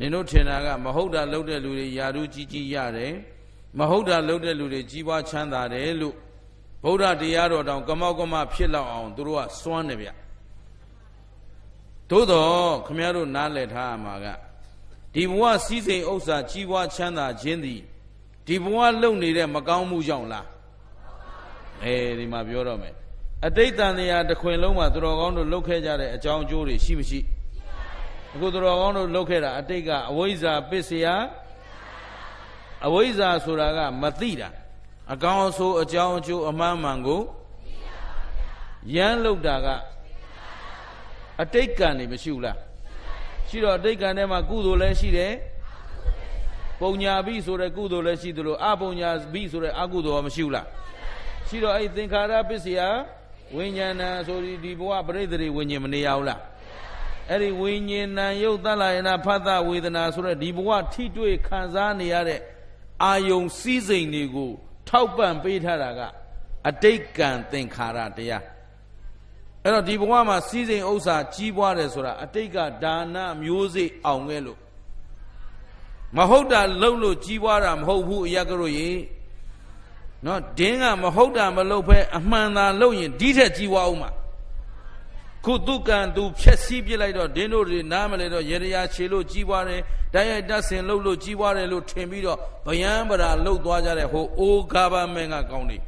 နင်တို့ထင်တာကမဟုတ်တာလုပ်တဲ့လူတွေယာရုကြီးကြီးရတယ်မဟုတ်တာလုပ်တဲ့လူတွေကြီးပွားချမ်းသာတယ်လို့ဗုဒ္ဓတရားတော်တောင်ကမောက်ကမဖြစ်လောက်အောင်သူတို့ကစွမ်းတယ်ဗျသို့တော့ခမည်းတော်နားလည်ထားရမှာကဒီဘဝစည်းစိမ်ဥစ္စာကြီးပွားချမ်းသာခြင်းသည်ဒီဘဝလုံနေတဲ့မကောင်းမှုကြောင့်လားအဲဒီမှာပြောတော့မယ်အတိတ်တန်တရားတစ်ခွင်လုံးမှာသူတော်ကောင်းတို့လှုပ်ခဲ့ကြတဲ့အကြောင်းအကျိုးတွေရှိမရှိ အခုသူတော်ကောင်းတို့လှုပ်ခဲ့တာအတိတ်ကအဝိဇ္ဇာပစ္စယအဝိဇ္ဇာဆိုတာကမသိတာအကောင်းအဆိုးအကြောင်းအကျိုးအမှန်မှန်ကိုရမ်းလှုပ်တာကအတိတ်ကံနေမရှိဘူးလားရှိတော့အတိတ်ကံထဲမှာကုသိုလ်လည်းရှိတယ်ပုံညာပိဆိုတဲ့ကုသိုလ်လည်းရှိသလိုအပုံညာပိဆိုတဲ့အကုသိုလ်ကမရှိဘူးလားရှိတော့အဲ့သင်္ခါရပစ္စယဝိညာဏဆိုဒီဒီဘဝပရိသေတွေဝိညာဉ်မနေရဘူးလား အဲ့ဒီဝိညာဏယုတ်တလယနာဖတ်တာဝေဒနာဆိုတဲ့ဒီဘဝထိတွေ့ခံစားနေရတဲ့အာယုံစည်းစိမ်တွေကိုထောက်ပံ့ပေးထားတာကအတိတ်ကံသင်္ခါရတရားအဲ့တော့ဒီဘဝမှာစီးစိမ်ဥစ္စာကြီးပွားတယ်ဆိုတာအတိတ်ကဒါနမျိုးစေ့အောင်ခဲ့လို့မဟုတ်တာလှုပ်လို့ကြီးပွားတာမဟုတ်ဘူးအရကတို့ရေနော်ဒင်းကမဟုတ်တာမလှုပ်ဖဲအမှန်သာလှုပ်ရင်ဒီထက်ကြီးပွားအောင်မှာ ခုသူကံသူဖြက်စီးပြလိုက်တော့ဒင်းတို့တွေနားမလဲတော့ရေရခြေလို့ကြီးပွားတယ်တိုက်ရိုက်တတ်ဆင်လှုပ်လို့ကြီးပွားတယ်လို့ထင်ပြီးတော့ဗယံပရာလှုပ်သွားကြတဲ့ဟိုအိုးဂါဘာမင်ကကောင်းတယ်